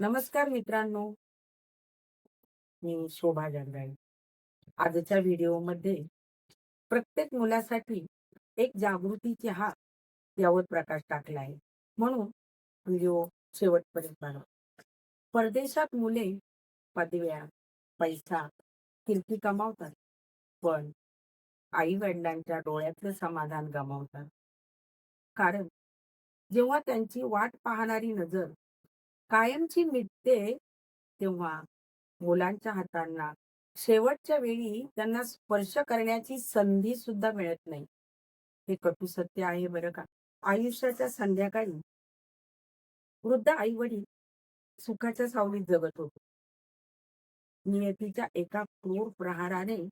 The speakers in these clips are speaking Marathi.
नमस्कार मित्रांनो. मी शोभा जगदाळे आजच्या व्हिडिओमध्ये प्रत्येक मुलासाठी एक जागृतीची चहा यावर प्रकाश टाकला आहे. म्हणून व्हिडिओ शेवटपर्यंत बघा परदेशात मुले पदव्या पैसा कीर्ती कमावतात. पण आई वडिलांच्या डोळ्यातलं समाधान गमावतात. कारण जेव्हा त्यांची वाट पाहणारी नजर कायमची मिटते तेव्हा मुलांच्या हातांना. शेवटच्या वेळी त्यांना स्पर्श करण्याची संधी सुद्धा मिळत नाही. हे कटू सत्य आहे बरं का? आयुष्याच्या संध्याकाळी वृद्ध आई वडील सुखाच्या सावलीत जगत होते. नियतीच्या एका क्रूर प्रहाराने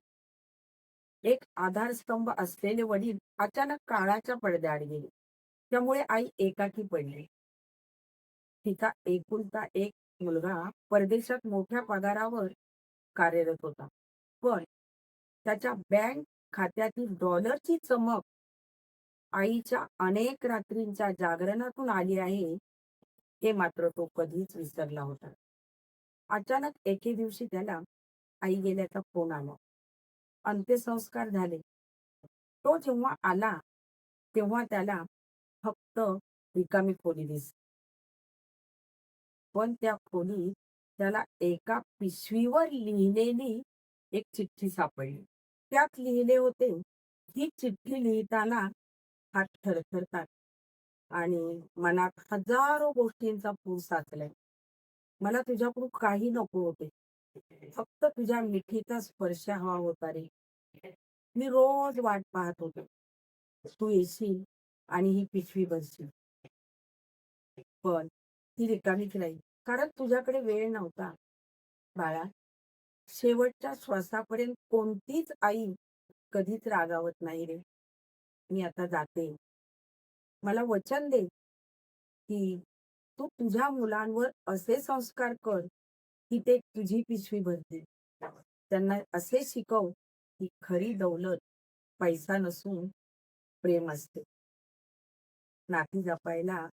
एक आधारस्तंभ असलेले वडील अचानक काळाच्या पडद्याआड गेले. त्यामुळे आई एकाकी पडली. तिचा एकुलता एक मुलगा परदेशात मोठ्या पगारावर कार्यरत होता. पण त्याच्या बँक खात्यातील डॉलरची चमक आईच्या अनेक रात्रींच्या जागरणातून आली आहे हे मात्र तो कधीच विसरला होता. अचानक एके दिवशी त्याला आई गेल्याचा फोन आला. अंत्यसंस्कार झाले. तो जेव्हा आला तेव्हा त्याला फक्त रिकामी खोली दिसली. पण त्या खोलीत त्याला एका पिशवीवर लिहिलेली एक चिठ्ठी सापडली. त्यात लिहिले होते ही चिठ्ठी लिहिताना हात थरथरतात आणि मनात हजारो गोष्टींचा पूर साचलाय. मला तुझ्याकडून काही नको होते. फक्त तुझ्या मिठीचा स्पर्श हवा होता रे. मी रोज वाट पाहत होतो. तू येशील आणि ही पिशवी बसशील पण ती रिकामीच राहील कारण तुझ्याकडे वेळ नव्हता बाळा. शेवटच्या श्वासापर्यंत कोणतीच आई कधीच रागावत नाही रे. मी आता जाते. मला वचन दे की तू तुझ्या मुलांवर असे संस्कार कर की ते तुझी पिशवी भरतील. त्यांना असे शिकव की खरी दौलत पैसा नसून प्रेम असते. नाती जपायला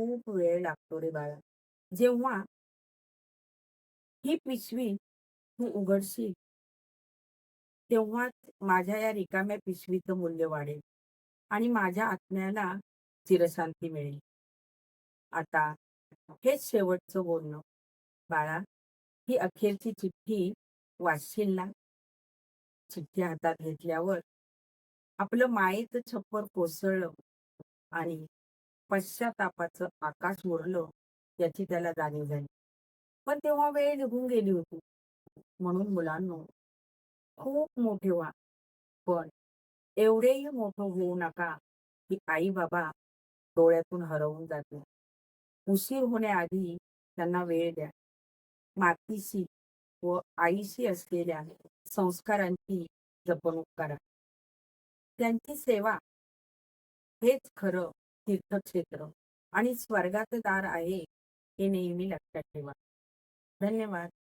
खूप वेळ लागतो रे बाळा. जेव्हा ही पिशवी तू उघडशील तेव्हा माझ्या या रिकाम्या पिशवीचं मूल्य वाढेल आणि माझ्या आत्म्याला चिरशांती मिळेल. आता हेच शेवटचं बोलणं. बाळा ही अखेरची चिठ्ठी वाचशील ना? चिठ्ठी हातात घेतल्यावर आपलं मायेचं छप्पर कोसळलं आणि पश्चातापाचं आकाश मोडलं याची त्याला जाणीव झाली. पण तेव्हा वेळ निघून गेली होती. म्हणून मुलांनो खूप मोठे व्हा. पण एवढेही मोठं होऊ नका की आई बाबा डोळ्यातून हरवून जाते उशीर होण्याआधी त्यांना वेळ द्या. मातीशी व आईशी असलेल्या संस्कारांची जपणूक करा. त्यांची सेवा हेच खरं तीर्थक्षेत्र. आणि स्वर्गाचे दार आहे हे नेहमी लक्षात ठेवा. धन्यवाद.